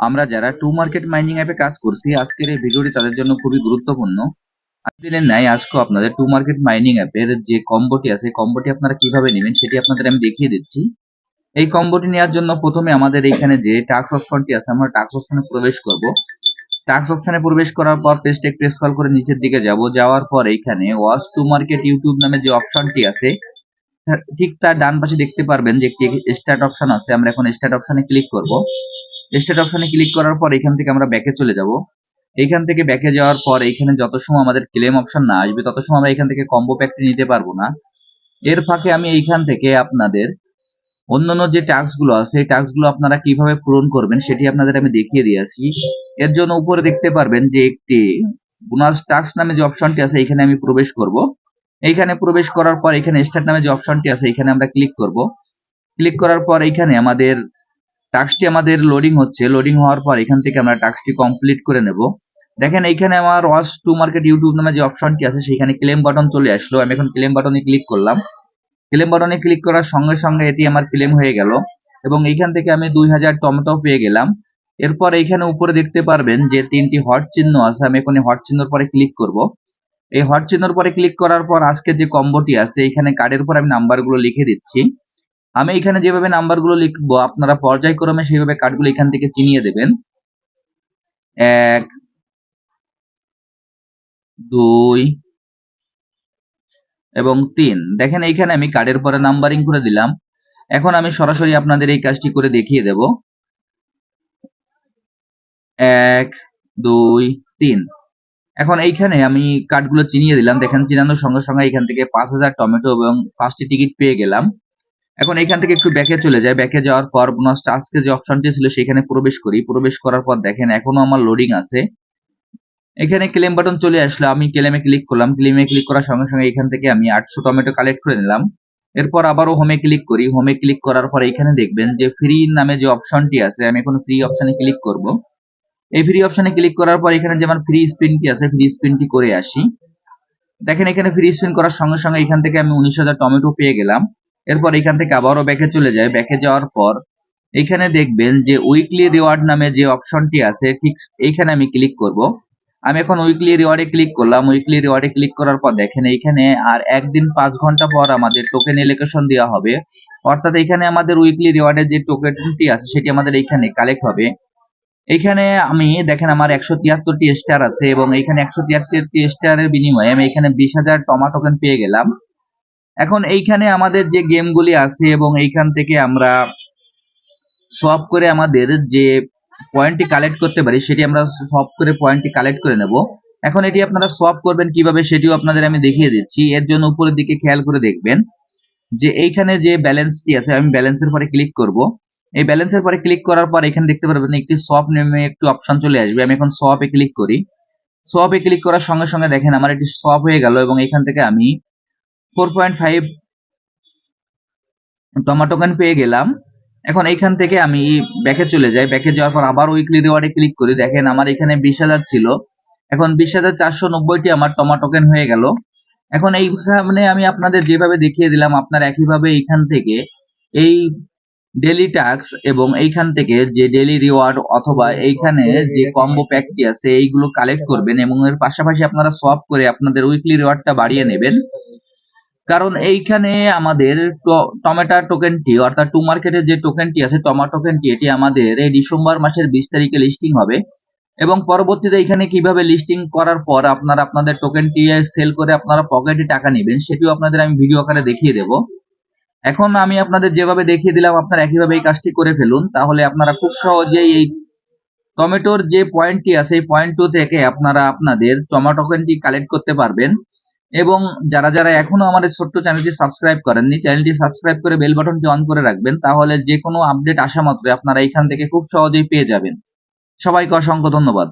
আমরা যারা to market mining অ্যাপে কাজ করছি, আজকের এই ভিডিওটি তাদের জন্য খুবই গুরুত্বপূর্ণ। দিনের ন্যায় আজকে আপনাদের টু মার্কেট মাইনিং অ্যাপের যে কম্বোটি আছে কম্বোটি আপনারা কীভাবে নেবেন সেটি আপনাদের আমি দেখিয়ে দিচ্ছি। এই কম্বোটি নেওয়ার জন্য প্রথমে আমাদের এখানে যে টাক্স অপশনটি আছে, আমরা টাক্স অপশনে প্রবেশ করব। টাক্স অপশনে প্রবেশ করার পর পেজটা একটু স্ক্রল করে নিচের দিকে যাব। যাওয়ার পর এইখানে ওয়াচ টু মার্কেট ইউটিউব নামে যে অপশনটি আছে, ঠিক তার ডান পাশে দেখতে পারবেন যে একটি স্টার্ট অপশন আছে। আমরা এখন স্টার্ট অপশনে ক্লিক করব। স্টার্ট অপশনে ক্লিক করার পর এখান থেকে আমরা ব্যাকে চলে যাব। এইখান থেকে ব্যাকে যাওয়ার পর এইখানে যত সময় আমাদের ক্লেম অপশন না আসবে, তত সময় আমরা এখান থেকে কম্বো প্যাকটি নিতে পারব না। এর ফাঁকে আমি এইখান থেকে আপনাদের অন্যান্য যে টাস্কগুলো আছে এই টাস্কগুলো আপনারা কীভাবে পূরণ করবেন সেটি আপনাদের আমি দেখিয়ে দিয়ে দিয়েছি এর জন্য উপরে দেখতে পারবেন যে একটি বোনাস টাস্ক নামে যে অপশনটি আছে, এখানে আমি প্রবেশ করব। এইখানে প্রবেশ করার পর এখানে স্টার্ট নামে যে অপশনটি আছে, এখানে আমরা ক্লিক করব। ক্লিক করার পর এইখানে আমাদের টাস্কটি আমাদের লোডিং হচ্ছে লোডিং হওয়ার পর এখান থেকে আমরা টাস্কটি কমপ্লিট করে নেব। দেখেন, এইখানে আমার ওয়াচ টু মার্কেট ইউটিউব নামে যে অপশনটি আছে সেখানে ক্লেম বাটন চলে আসলো। আমি এখন ক্লেম বাটনে ক্লিক করলাম। ক্লেম বাটনে ক্লিক করার সঙ্গে সঙ্গে এটি আমার ক্লেম হয়ে গেল এবং এইখান থেকে আমি দুই হাজার টমেটো পেয়ে গেলাম। এরপর এইখানে উপরে দেখতে পারবেন যে তিনটি হট চিহ্ন আছে, আমি এখন হট চিহ্নর পরে ক্লিক করব। এই হট চিহ্নর পরে ক্লিক করার পর আজকে যে কম্বোটি আছে এখানে কার্ডের উপর আমি নাম্বারগুলো লিখে দিচ্ছি। আমি এখানে যেভাবে নাম্বারগুলো লিখব, আপনারা পর্যায়ক্রমে সেইভাবে কার্ডগুলো এখান থেকে চিনিয়ে দেবেন। এক, দুই এবং তিন। দেখেন এইখানে আমি কার্ডের পরে নাম্বারিং করে দিলাম। এখন আমি সরাসরি আপনাদের এই কাজটি করে দেখিয়ে দেব। এক, দুই, তিন। এখন এইখানে আমি কার্ডগুলো চিনিয়ে দিলাম। দেখেন চিনানোর সঙ্গে সঙ্গে এখান থেকে পাঁচ হাজার টমেটো এবং পাঁচটি টিকিট পেয়ে গেলাম। এখন এখান থেকে একটু ব্যাকে চলে যায় ব্যাকে যাওয়ার পর বোনাস টাস্কে যে অপশনটি ছিল সেখানে প্রবেশ করি। প্রবেশ করার পর দেখেন এখনও আমার লোডিং আছে। এখানে ক্লেম বাটন চলে আসলো। আমি ক্লেমে ক্লিক করলাম। ক্লেমে ক্লিক করার সঙ্গে সঙ্গে এখান থেকে আমি আটশো টমেটো কালেক্ট করে নিলাম। এরপর আবারও হোমে ক্লিক করি। হোমে ক্লিক করার পর এখানে দেখবেন যে ফ্রি নামে যে অপশনটি আছে, আমি এখন ফ্রি অপশনে ক্লিক করব। এই ফ্রি অপশনে ক্লিক করার পর এখানে যে আমার ফ্রি স্পিনটি আছে ফ্রি স্পিনটি করে আসি। দেখেন এখানে ফ্রি স্পিন করার সঙ্গে সঙ্গে এখান থেকে আমি উনিশ হাজার টমেটো পেয়ে গেলাম। এরপর এখান থেকে আবারও ব্যাকে চলে যায়। ব্যাকে যাওয়ার পর এখানে দেখবেন যে উইকলি রিওয়ার্ড নামে যে অপশনটি আছে, ঠিক এইখানে আমি ক্লিক করব। আমি এখন উইকলি রিওয়ার্ডে ক্লিক করলাম। উইকলি রিওয়ার্ডে ক্লিক করার পর দেখেন এইখানে আর একদিন পাঁচ ঘণ্টা পর আমাদের টোকেন এলোকেশন দেওয়া হবে। অর্থাৎ এখানে আমাদের উইকলি রিওয়ার্ডের যে টোকেনটি আছে, সেটি আমাদের এইখানে কালেক্ট হবে। এইখানে আমি, দেখেন আমার একশো তিয়াত্তরটি স্টার আছে এবং এইখানে একশো তিয়াত্তরটি স্টারের বিনিময়ে আমি এখানে বিশ হাজার টমা টোকেন পেয়ে গেলাম। এখন এইখানে আমাদের যে গেমগুলি আছে এবং এইখান থেকে আমরা সব করে আমাদের যে পয়েন্টটি কালেক্ট করতে পারি, সেটি আমরা সব করে পয়েন্টটি কালেক্ট করে নেব। এখন এটি আপনারা সব করবেন কীভাবে সেটিও আপনাদের আমি দেখিয়ে দিচ্ছি। এর জন্য উপরের দিকে খেয়াল করে দেখবেন যে এইখানে যে ব্যালেন্সটি আছে, আমি ব্যালেন্সের পরে ক্লিক করব। এই ব্যালেন্সের পরে ক্লিক করার পর এখানে দেখতে পারবেন একটি সব নেমে একটু অপশন চলে আসবে। আমি এখন সপে ক্লিক করি। সপে ক্লিক করার সঙ্গে সঙ্গে দেখেন আমার এটি সব হয়ে গেল এবং এখান থেকে আমি ফোর পয়েন্ট ফাইভ পেয়ে গেলাম। এখন এইখান থেকে আমি ব্যাকে চলে যাই। ব্যাকে যাওয়ার পর আবার উইকলি রিওয়ার্ডে ক্লিক করি। দেখেন আমার এখানে বিশ হাজার ছিল। এখন বিশ হাজার চারশো নব্বইটি আমার টমাটোকেন হয়ে গেল। এখন এইখানে আমি আপনাদের যেভাবে দেখিয়ে দিলাম, আপনার একইভাবে এইখান থেকে এই ডেলি টাস্ক এবং এইখান থেকে যে ডেলি রিওয়ার্ড অথবা এইখানে যে কম্বো প্যাকটি আছে, এইগুলো কালেক্ট করবেন এবং এর পাশাপাশি আপনারা সব করে আপনাদের উইকলি রিওয়ার্ডটা বাড়িয়ে নেবেন। কারণ এইখানে আমাদের টমেটো টোকেনটি অর্থাৎ টু মার্কেটের যে টোকেনটি আছে, টমা টোকেনটি এটি আমাদের এই ডিসেম্বর মাসের বিশ তারিখে লিস্টিং হবে। এবং পরবর্তীতে এখানে কীভাবে লিস্টিং করার পর আপনারা আপনাদের টোকেনটি সেল করে আপনারা পকেটে টাকা নেবেন, সেটিও আপনাদের আমি ভিডিও আকারে দেখিয়ে দেব। এখন আমি আপনাদের যেভাবে দেখিয়ে দিলাম, আপনারা একইভাবে এই কাজটি করে ফেলুন। তাহলে আপনারা খুব সহজেই এই টমেটোর যে পয়েন্টটি আছে, এই পয়েন্ট টু থেকে আপনারা আপনাদের টমা টোকেনটি কালেক্ট করতে পারবেন। এবং যারা যারা এখনও আমাদের ছোট্ট চ্যানেলটি সাবস্ক্রাইব করেননি, চ্যানেলটি সাবস্ক্রাইব করে বেল বাটনটি অন করে রাখবেন, তাহলে যে কোনো আপডেট আসা মাত্রই আপনারা এখান থেকে খুব সহজেই পেয়ে যাবেন। সবাইকে অসংখ্য ধন্যবাদ।